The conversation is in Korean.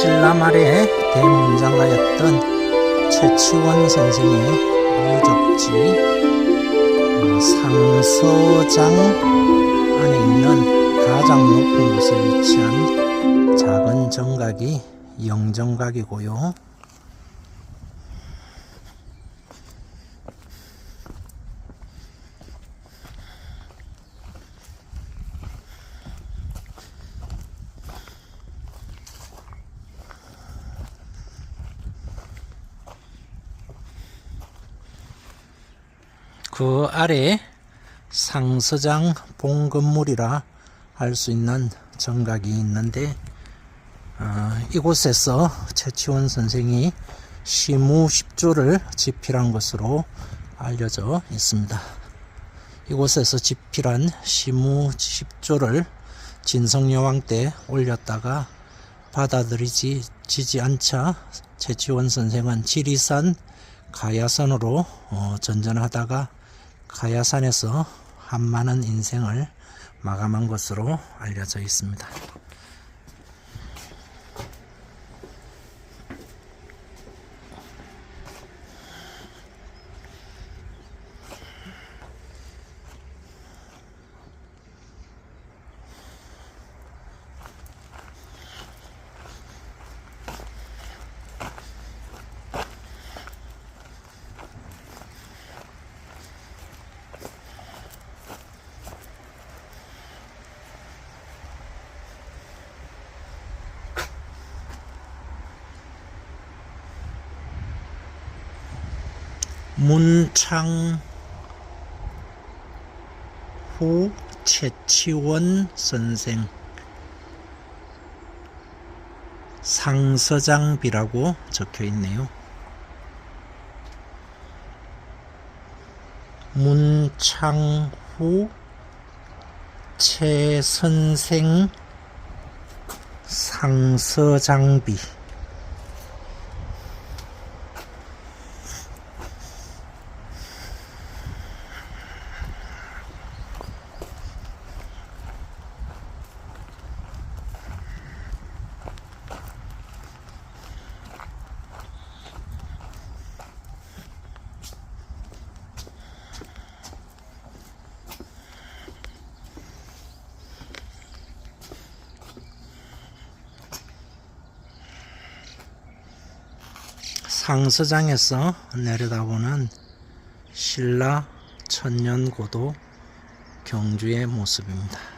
신라 말에 대문장가였던 최치원 선생의 유적지 어, 상서장 안에 있는 가장 높은 곳에 위치한 작은 정각이 영정각이고요. 그 아래 상서장 봉건물이라 할 수 있는 정각이 있는데 어, 이곳에서 최치원 선생이 시무 10조를 집필한 것으로 알려져 있습니다. 이곳에서 집필한 시무 10조를 진성여왕 때 올렸다가 받아들이지 않자 최치원 선생은 지리산 가야산으로 어, 전전하다가 가야산에서 한 많은 인생을 마감한 것으로 알려져 있습니다. 문창후 최치원 선생 상서장비라고 적혀 있네요. 문창후 최선생 상서장비 상서장에서 내려다보는 신라 천년고도 경주의 모습입니다.